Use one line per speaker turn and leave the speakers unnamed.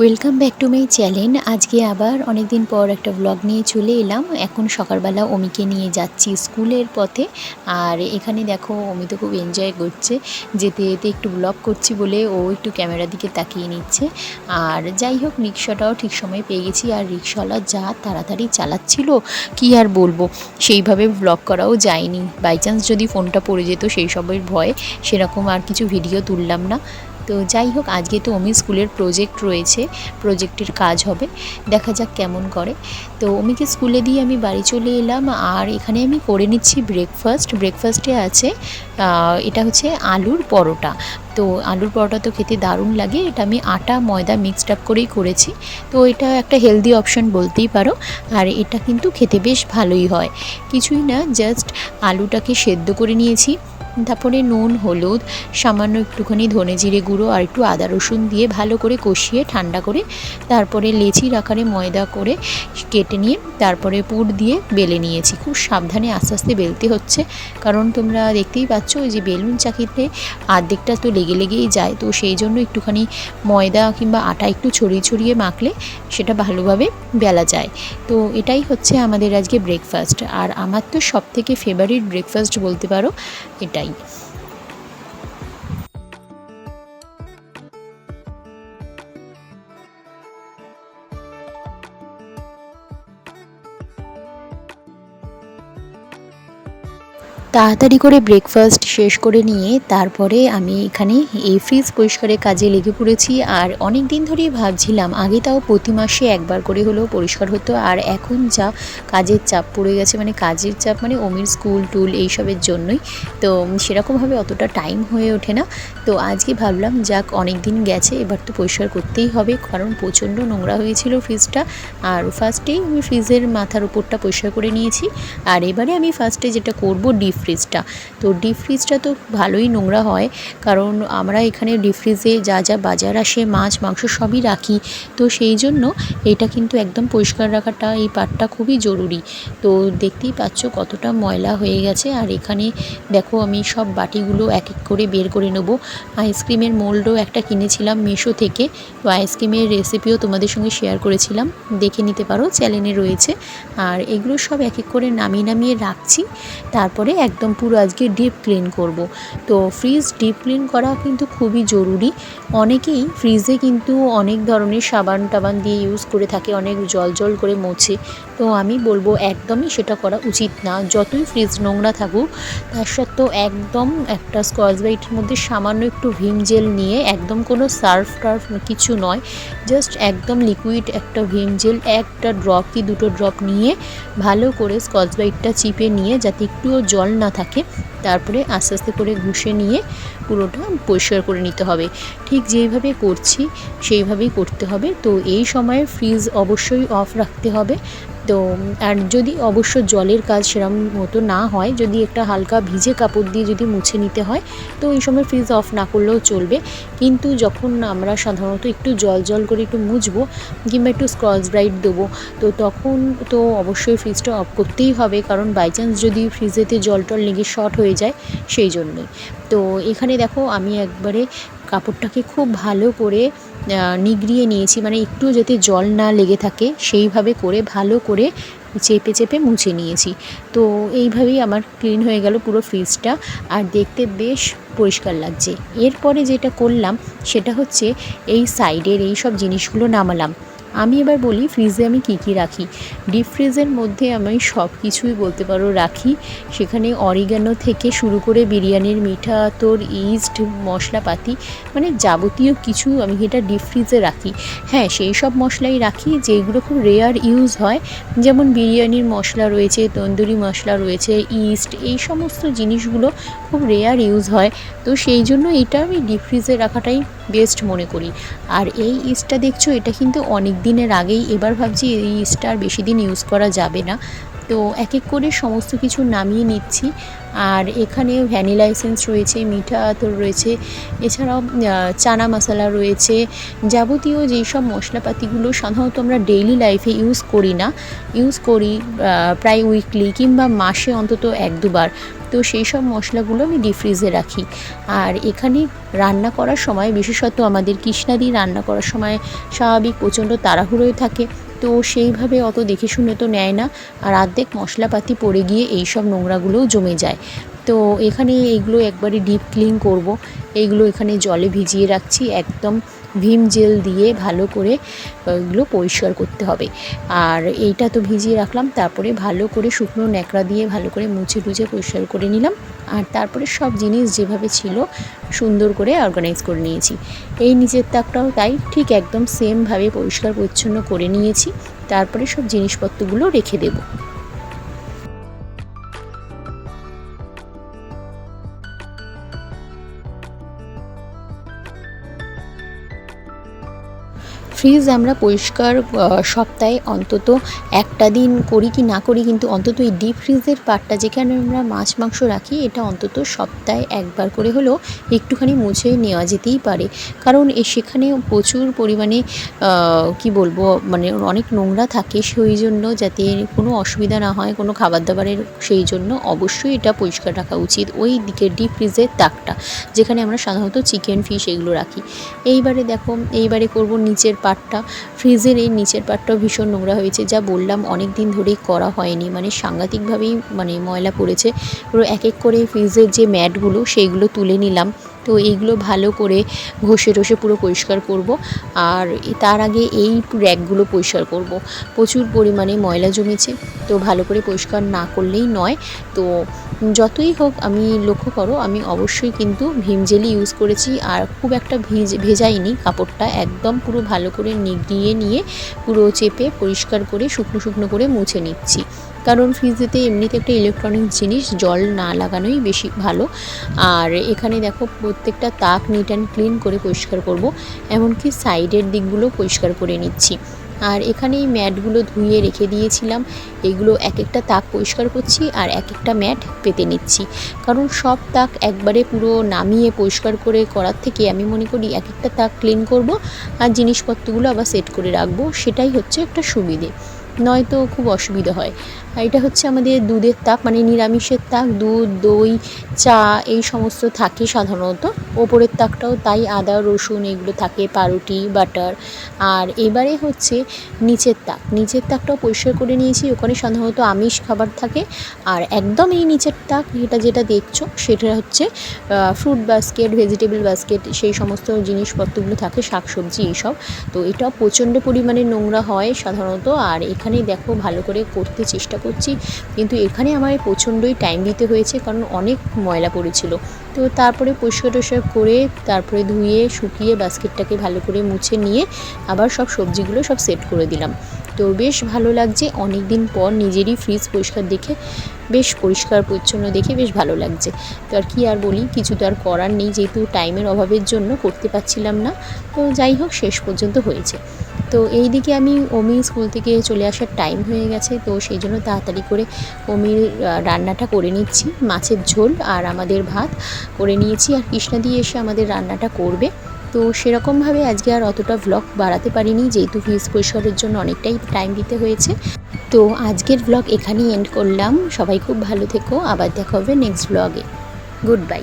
Welcome back to my channel আজকে আবার অনেক দিন পর একটা ব্লগ নিয়ে চলে এলাম। এখন সকালবেলা অমিকে নিয়ে যাচ্ছি স্কুলের পথে। আর এখানে দেখো, অমি তো খুব এনজয় করছে। যেতে যেতে একটু ব্লগ করছি বলে ও একটু ক্যামেরার দিকে তাকিয়ে নিচ্ছে। আর যাই হোক, রিক্সাটাও ঠিক সময় পেয়ে গেছি। আর রিক্সাওয়ালা যা তাড়াতাড়ি চালাচ্ছিল, কি আর বলব? সেইভাবে ব্লগ করাও যায়নি। বাই চান্স যদি ফোনটা পড়ে যেত, সেই সবের ভয়ে। সেরকম আর কিছু ভিডিও তুললাম না। তো যাই হোক, আজকে তো অমি স্কুলের প্রজেক্ট রয়েছে প্রজেক্টের কাজ হবে, দেখা যাক কেমন করে। তো অমিকে স্কুলে দিয়ে আমি বাড়ি চলে এলাম, আর এখানে আমি করে নিচ্ছি ব্রেকফাস্ট ব্রেকফাস্টে আছে এটা হচ্ছে আলুর পরোটা। তো আলুর পরোটা তো খেতে দারুণ লাগে, এটা আমি আটা, ময়দা মিক্সড আপ করেই করেছি। তো এটা একটা হেলদি অপশন বলতেই পারো, আর এটা কিন্তু খেতে বেশ ভালোই হয়। কিছুই না জাস্ট আলুটাকে সেদ্ধ করে নিয়েছি। তারপরে নুন, হলুদ, সামান্য একটুখানি ধনে জিরে গুঁড়ো আর একটু আদা রসুন দিয়ে ভালো করে কষিয়ে ঠান্ডা করে তারপরে লেচির আকারে ময়দা করে কেটে নিয়ে তারপরে পুর দিয়ে বেলে নিয়েছি। খুব সাবধানে আস্তে আস্তে বেলতে হচ্ছে। কারণ তোমরা দেখতেই পাচ্ছ ওই যে বেলুন চাকিতে আর্ধেকটা তো লেগে লেগেই যায়। তো সেই জন্য একটুখানি ময়দা কিংবা আটা একটু ছড়িয়ে ছড়িয়ে মাখলে সেটা ভালোভাবে বেলা যায়। তো এটাই হচ্ছে আমাদের আজকে ব্রেকফাস্ট আর আমার তো সব থেকে ফেভারিট ব্রেকফাস্ট বলতে পারো এটাই। থ্যাংক ইউ তাড়াতাড়ি করে ব্রেকফাস্ট শেষ করে নিয়ে তারপরে আমি এখানে এই ফ্রিজ পরিষ্কারের কাজে লেগে পড়েছি। আর অনেক দিন ধরেই ভাবছিলাম, আগে তাও প্রতি মাসে একবার করে হলেও পরিষ্কার হতো। আর এখন যা কাজের চাপ পড়ে গেছে মানে কাজের চাপ মানে অমির স্কুল টুল এইসবের জন্যই। তো সেরকমভাবে অতটা টাইম হয়ে ওঠে না। তো আজকে ভাবলাম, যাক অনেক দিন গেছে, এবার তো পরিষ্কার করতেই হবে। কারণ প্রচণ্ড নোংরা হয়েছিল ফ্রিজটা আর ফার্স্টেই আমি ফ্রিজের মাথার উপরটা পরিষ্কার করে নিয়েছি। আর এবারে আমি ফার্স্টে যেটা করব ডিপ ফ্রিজটা তো ডিপ ফ্রিজটা তো ভালোই নোংরা হয়, কারণ আমরা এখানে ডিপ ফ্রিজে যা যা বাজার আসে, মাছ, মাংস সবই রাখি। তো সেই জন্য এটা কিন্তু একদম পরিষ্কার রাখাটা, এই পাটটা খুবই জরুরি। তো দেখতেই পাচ্ছ কতটা ময়লা হয়ে গেছে, আর এখানে দেখো আমি সব বাটিগুলো এক এক করে বের করে নেব। আইসক্রিমের মোল্ডও একটা কিনেছিলাম মিশো থেকে, তো আইসক্রিমের রেসিপিও তোমাদের সঙ্গে শেয়ার করেছিলাম। দেখে নিতে পারো, চ্যানেলে রয়েছে। আর এগুলো সব এক এক করে নামিয়ে নামিয়ে রাখছি। তারপরে একদম পুরো আজকে ডিপ ক্লিন করব। তো ফ্রিজ ডিপ ক্লিন করা কিন্তু খুবই জরুরি। অনেকেই ফ্রিজে কিন্তু অনেক ধরনের সাবান টাবান দিয়ে ইউজ করে থাকে, অনেক জল জল করে মোছে। তো আমি বলব একদমই সেটা করা উচিত না। যতই ফ্রিজ নোংরা থাকুক, তার সত্ত্বেও একদম একটা স্কচ ব্রাইটের মধ্যে সামান্য একটু ভিম জেল নিয়ে, একদম কোনো সার্ফ টার্ফ কিছু নয় জাস্ট একদম লিকুইড একটা ভিম জেল, একটা ড্রপ কি দুটো ড্রপ নিয়ে, ভালো করে স্কচ ব্রাইটটা চিপে নিয়ে, যাতে একটুও জল না থাকে, তারপরে আস্তে আস্তে করে ঘুষে নিয়ে পুরোটা পরিষ্কার করে নিতে হবে। ঠিক যেইভাবে করছি, সেইভাবেই করতে হবে। তো এই সময় ফ্রিজ অবশ্যই অফ রাখতে হবে। তো আর যদি অবশ্য জলের কাজ সেরম মতো না হয়, যদি একটা হালকা ভিজে কাপড় দিয়ে যদি মুছে নিতে হয়, তো এই সময় ফ্রিজ অফ না করলেও চলবে। কিন্তু যখন আমরা সাধারণত একটু জল জল করে একটু মুছবো, কিংবা একটু স্ক্রচ ব্রাইট দেবো, তো তখন তো অবশ্যই ফ্রিজটা অফ করতেই হবে, কারণ বাই চান্স যদি ফ্রিজেতে জল টল লেগে শর্ট হয়ে যায়, সেই জন্যই। তো এখানে দেখো, আমি একবারে কাপড়টাকে খুব ভালো করে নিগড়িয়ে নিয়েছি। মানে একটু যাতে জল না লেগে থাকে, সেইভাবে করে, ভালো করে চেপে চেপে মুছে নিয়েছি। তো এইভাবেই আমার ক্লিন হয়ে গেল পুরো ফ্রিজটা আর দেখতে বেশ পরিষ্কার লাগছে। এরপরে যেটা করলাম, সেটা হচ্ছে এই সাইডের এই সব জিনিসগুলো নামালাম। আমি এবার বলি ফ্রিজে আমি কী কী রাখি? ডিপ ফ্রিজের মধ্যে আমি সব কিছুই বলতে পারো রাখি। সেখানে অরিগানো থেকে শুরু করে বিরিয়ানির মিঠা, তোর ইস্ট মশলাপাতি মানে যাবতীয় কিছু আমি এটা ডিপ ফ্রিজে রাখি। হ্যাঁ সেই সব মশলাই রাখি যেগুলো খুব রেয়ার ইউজ হয়। যেমন বিরিয়ানির মশলা রয়েছে, তন্দুরি মশলা রয়েছে ইস্ট এই সমস্ত জিনিসগুলো খুব রেয়ার ইউজ হয়। তো সেই জন্য এটা আমি ডিপ ফ্রিজে রাখাটাই বেস্ট মনে করি। আর এই ইস্টটা দেখছ, এটা কিন্তু অনেক দিনের আগেই, এবার ভাবছি এই ইস্টটা আর বেশি দিন ইউজ করা যাবে না। তো এক এক করে সমস্ত কিছু নামিয়ে নিচ্ছি। আর এখানে ভ্যানিলা এসেন্স রয়েছে, মিঠা আতর রয়েছে, এছাড়াও চানা মশলা রয়েছে। যাবতীয় যেই সব মশলাপাতিগুলো সাধারণত আমরা ডেইলি লাইফে ইউজ করি না ইউজ করি প্রায় উইকলি কিংবা মাসে অন্তত এক দুবার। তো সেই সব মশলাগুলো আমি ডিপ ফ্রিজে রাখি। আর এখানে রান্না করার সময়, বিশেষত আমাদের কৃষ্ণাদি রান্না করার সময় স্বাভাবিক প্রচণ্ড তাড়াহুড়োয় থাকে, তো সেইভাবে অত দেখে শুনে তো নেয় না। আর অর্ধেক মশলাপাতি পড়ে গিয়ে এই সব নোংরাগুলোও জমে যায়। তো এখানে এইগুলো একবারে ডিপ ক্লিন করব। এইগুলো এখানে জলে ভিজিয়ে রাখছি, একদম ভিম জেল দিয়ে ভালো করে, এগুলো পরিষ্কার করতে হবে। আর এইটা তো ভিজিয়ে রাখলাম, তারপরে ভালো করে শুকনো ন্যাকড়া দিয়ে ভালো করে মুছে টুছে পরিষ্কার করে নিলাম। আর তারপরে সব জিনিস যেভাবে ছিল, সুন্দর করে অর্গানাইজ করে নিয়েছি। এই নিচের তাকটাও তাই, ঠিক একদম সেমভাবে পরিষ্কার পরিচ্ছন্ন করে নিয়েছি। তারপরে সব জিনিসপত্রগুলো রেখে দেবো। ফ্রিজ আমরা পরিষ্কার সপ্তাহে অন্তত একটা দিন করি কি না করি, কিন্তু অন্তত এই ডিপ ফ্রিজের পার্টটা যেখানে আমরা মাছ, মাংস রাখি, এটা অন্তত সপ্তাহে একবার করে হলেও একটুখানি মুছে নেওয়া যেতেই পারে। কারণ সেখানে প্রচুর পরিমাণে কি বলব মানে অনেক নোংরা থাকে, সেই জন্য যাতে কোনো অসুবিধা না হয়, কোনো খাবার দাবারের সেই জন্য অবশ্যই এটা পরিষ্কার রাখা উচিত। ওই দিকের ডিপ ফ্রিজের তাকটা, যেখানে আমরা সাধারণত চিকেন ফিশ এগুলো রাখি। এইবারে দেখো, এইবারে করব নিচের পাটটা, ফ্রিজের এই নিচের পাটটাও ভীষণ নোংরা হয়েছে, যা বললাম অনেক দিন ধরেই করা হয়নি। মানে সাংঘাতিকভাবেই মানে ময়লা পড়েছে। পুরো এক এক করে ফ্রিজের যে ম্যাটগুলো, সেইগুলো তুলে নিলাম। তো এইগুলো ভালো করে ঘষে টষে পুরো পরিষ্কার করব। আর তার আগে এই র্যাকগুলো পরিষ্কার করব। প্রচুর পরিমাণে ময়লা জমেছে, তো ভালো করে পরিষ্কার না করলেই নয়। তো যতই হোক আমি লক্ষ্য করো, আমি অবশ্যই কিন্তু ভীম জেলি ইউজ করেছি আর খুব একটা ভিজ, ভেজাইনি কাপড়টা। একদম পুরো ভালো করে নিগড়িয়ে নিয়ে পুরো চেপে পরিষ্কার করে শুকনো শুকনো করে মুছে নিচ্ছি। কারণ ফ্রিজেতে এমনিতে একটা ইলেকট্রনিক জিনিস, জল না লাগানোই বেশি ভালো। আর এখানে দেখো প্রত্যেকটা তাক নিট অ্যান্ড ক্লিন করে পরিষ্কার করব, এমনকি সাইডের দিকগুলো পরিষ্কার করে নিচ্ছি। আর এখানে এই ম্যাটগুলো ধুয়ে রেখে দিয়েছিলাম। এগুলো এক একটা তাক পরিষ্কার করছি আর এক একটা ম্যাট পেতে নিচ্ছি। কারণ সব তাক একবারে পুরো নামিয়ে পরিষ্কার করে করার থেকে আমি মনে করি এক একটা তাক ক্লিন করব আর জিনিসপত্রগুলো আবার সেট করে রাখব। সেটাই হচ্ছে একটা সুবিধে। নয়তো খুব অসুবিধা হয়। আর এটা হচ্ছে আমাদের দুধের তাক মানে নিরামিষের তাক দুধ, দই, চা এই সমস্ত থাকে সাধারণত। ওপরের তাকটাও তাই আদা, রসুন এগুলো থাকে, পাউরুটি, বাটার। আর এবারে হচ্ছে নিচের তাক নিচের তাকটাও পরিষ্কার করে নিয়েছি, ওখানে সাধারণত আমিষ খাবার থাকে। আর একদম এই নিচের তাক এটা যেটা দেখছ, সেটা হচ্ছে ফ্রুট বাস্কেট ভেজিটেবল বাস্কেট সেই সমস্ত জিনিসপত্রগুলো থাকে, শাকসবজি, এইসব। তো এটা প্রচণ্ড পরিমাণে নোংরা হয় সাধারণত। আর এখানে দেখো ভালো করে করতে চেষ্টা করছি। কিন্তু এখানে আমার প্রচণ্ডই টাইম দিতে হয়েছে কারণ অনেক ময়লা পড়েছিল। তো তারপরে পরিষ্কার টরিষ্কার করে তারপরে ধুয়ে, শুকিয়ে বাস্কেটটাকে ভালো করে মুছে নিয়ে আবার সব সবজিগুলো সব সেট করে দিলাম। তো বেশ ভালো লাগছে। অনেক দিন পর নিজেরই ফ্রিজ পরিষ্কার দেখে, বেশ পরিষ্কার পরিচ্ছন্ন দেখে বেশ ভালো লাগছে। তো আর কি আর বলি, কিছু তো আর করার নেই যেহেতু টাইমের অভাবের জন্য করতে পারছিলাম না। তো যাই হোক, শেষ পর্যন্ত হয়েছে। তো এই দিকে আমি অমি স্কুল থেকে চলে আসার টাইম হয়ে গেছে, তো সেই জন্য তাড়াতাড়ি করে অমির রান্নাটা করে নিচ্ছি। মাছের ঝোল আর আমাদের ভাত করে নিয়েছি আর কৃষ্ণাদি এসে আমাদের রান্নাটা করবে। তো সেরকমভাবে আজকে আর অতটা ভ্লগ বাড়াতে পারিনি, যেহেতু ফিজ পরিষ্কারের জন্য অনেকটাই টাইম দিতে হয়েছে। তো আজকের ভ্লগ এখানেই এন্ড করলাম। সবাই খুব ভালো থেকো। আবার দেখা হবে নেক্সট ভ্লগে গুড বাই